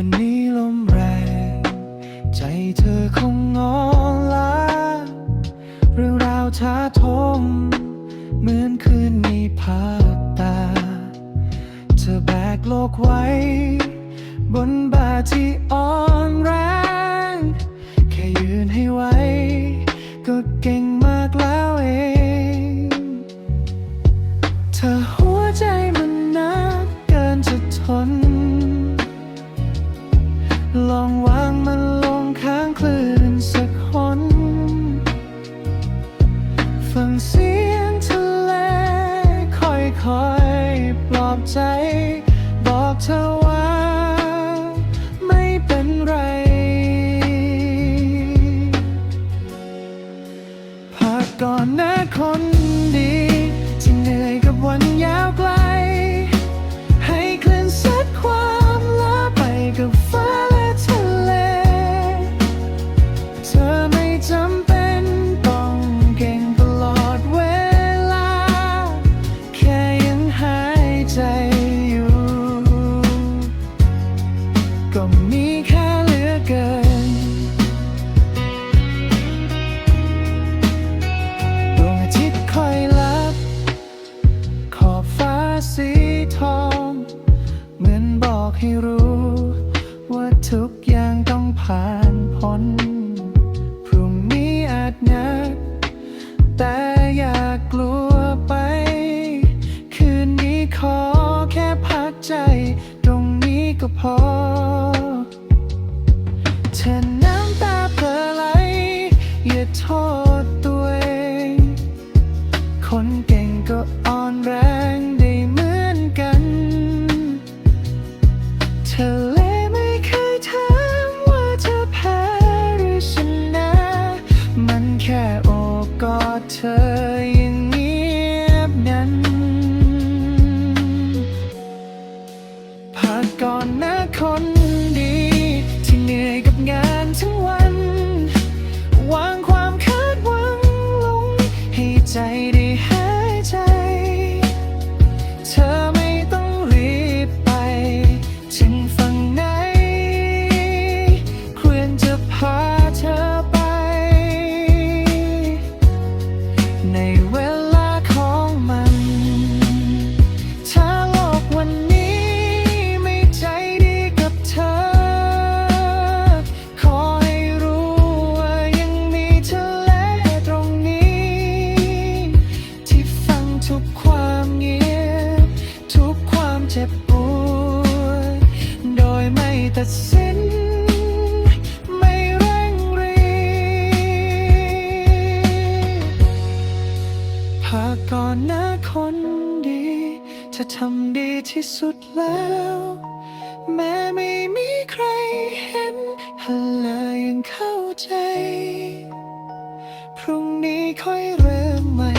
วันนี้ลมแรง ใจเธอคงงอล้าเรื่องราวท้าทม เหมือนคืนมีพาพตา เธอแบกโลกไว้ บนบ่าที่อ่อนแรง แค่ยืนให้ไว้ ก็เก่งมากแล้วเอง เธอหัวใจมันนักเกินจะทน ลองวางมันลงข้างคลื่นสักหนฟังเสียงทะเลค่อยๆ ปลอบใจ บอกเธอว่า ไม่เป็นไร พักก่อนนะคน ให้รู้ ว่าทุกอย่างต้องผ่านพ้น พรุ่งนี้อาจหนัก แต่อย่ากลัวไป คืนนี้ขอแค่พักใจ ตรงนี้ก็พอ เธอน้ำตาเพลอไหลอย่าโทษตัวเอง คนเก่งก็อ่อนแรงด้ ตัดสินไม่เร่งรีพักก่อนหนะคนดีเธอทำดีที่สุดแล้ว แม้ไม่มีใครเห็นฮัลโหลยังเข้าใจ พรุ่งนี้ค่อยเริ่มใหม่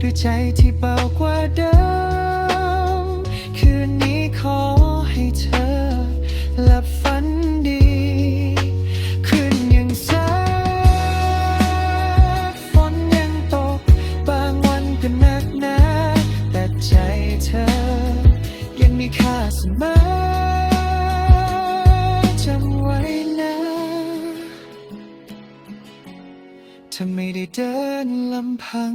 ด้วยใจที่เบากว่าเดิม เธอ ยังมีค่าเสมอจำไว้นะ ถ้าไม่ได้เดินลำพัง